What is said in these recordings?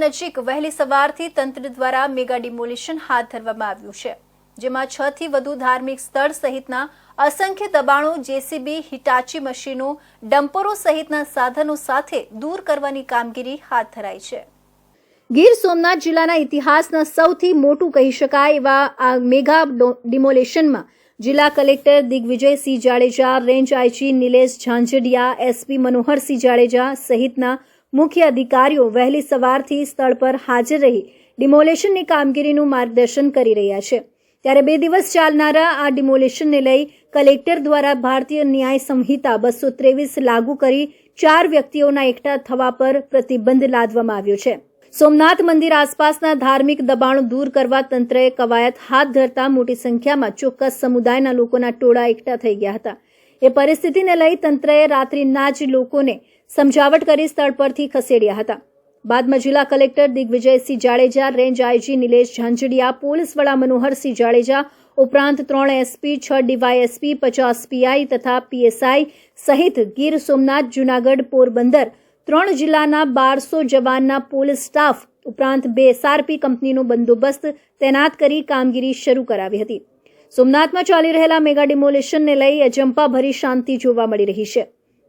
નજીક વહેલી સવારથી તંત્ર દ્વારા મેગા ડિમોલિશન હાથ ધરવામાં આવ્યું છે, જેમાં છ થી વધુ ધાર્મિક સ્થળ સહિતના અસંખ્ય દબાણો, જેસીબી, હિટાચી મશીનો, ડમ્પરો સહિતના સાધનો સાથે દૂર કરવાની કામગીરી હાથ ધરાઈ છે. ગીર સોમનાથ જિલ્લાના ઇતિહાસના સૌથી મોટું કહી શકાય એવા આ મેગા ડિમોલેશનમાં જિલ્લા collector Digvijaysinh Jadeja, range IG Nilesh Jhanjhadiya, SP Manoharsinh Jadeja સહિતના મુખ્ય અધિકારીઓ વહેલી સવારથી સ્થળ પર હાજર રહી ડિમોલેશનની કામગીરીનું માર્ગદર્શન કરી રહ્યા છે. ત્યારે બે દિવસ ચાલનારા આ ડિમોલેશનને લઈ કલેક્ટર દ્વારા ભારતીય ન્યાય સંહિતા બસો ત્રેવીસ લાગુ કરી ચાર વ્યક્તિઓના એકઠા થવા પર પ્રતિબંધ લાદવામાં આવ્યો છે. સોમનાથ મંદિર આસપાસના ધાર્મિક દબાણો દૂર કરવા તંત્રએ કવાયત હાથ ધરતા મોટી સંખ્યામાં ચોક્કસ સમુદાયના લોકોના ટોળા એકઠા થઈ ગયા હતા. એ પરિસ્થિતિને લઈ તંત્રએ રાત્રિના જ લોકોને સમજાવટ કરી સ્થળ પરથી ખસેડ્યા હતા. બાદમાં જિલ્લા collector Digvijaysinh Jadeja, range IG Nilesh Jhanjhadiya, police વડા મનોહરસિંહ જાડેજા, ઉપરાંત ત્રણ એસપી, છ ડીવાયએસપી, પચાસ પીઆઈ તથા પીએસઆઈ સહિત ગીર સોમનાથ, જૂનાગઢ, પોરબંદર ત્રણ જિલ્લાના બારસો જવાનના પોલીસ સ્ટાફ ઉપરાંત બે એસઆરપી કંપનીનો બંદોબસ્ત તૈનાત કરી કામગીરી શરૂ કરાવી હતી. સોમનાથમાં ચાલી રહેલા મેગા ડિમોલેશનને લઈ અજંપાભરી શાંતિ જોવા મળી રહી છે.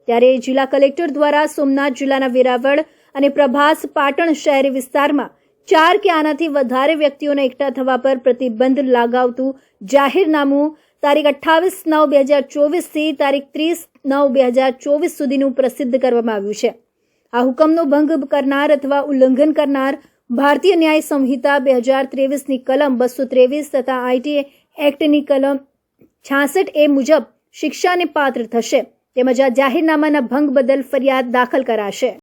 ત્યારે જિલ્લા કલેક્ટર દ્વારા સોમનાથ જિલ્લાના વેરાવળ અને પ્રભાસ પાટણ શહેરી વિસ્તારમાં ચાર કે આનાથી વધારે વ્યક્તિઓને એકઠા થવા પર પ્રતિબંધ લગાવતું જાહેરનામું તારીખ અઠ્ઠાવીસ નવ બે હજાર ચોવીસથી તારીખ ત્રીસ નવ બે હજાર ચોવીસ સુધીનું પ્રસિદ્ધ કરવામાં આવ્યું છે. આ હુકમનો ભંગ કરનાર અથવા ઉલ્લંઘન કરનાર ભારતીય ન્યાય સંહિતા બે હજાર ત્રેવીસની કલમ બસો ત્રેવીસ તથા આઈટી એક્ટની કલમ છાસઠ એ મુજબ શિક્ષાને પાત્ર થશે. તેમજ આ જાહેરનામાના ભંગ બદલ ફરિયાદ દાખલ કરાશે.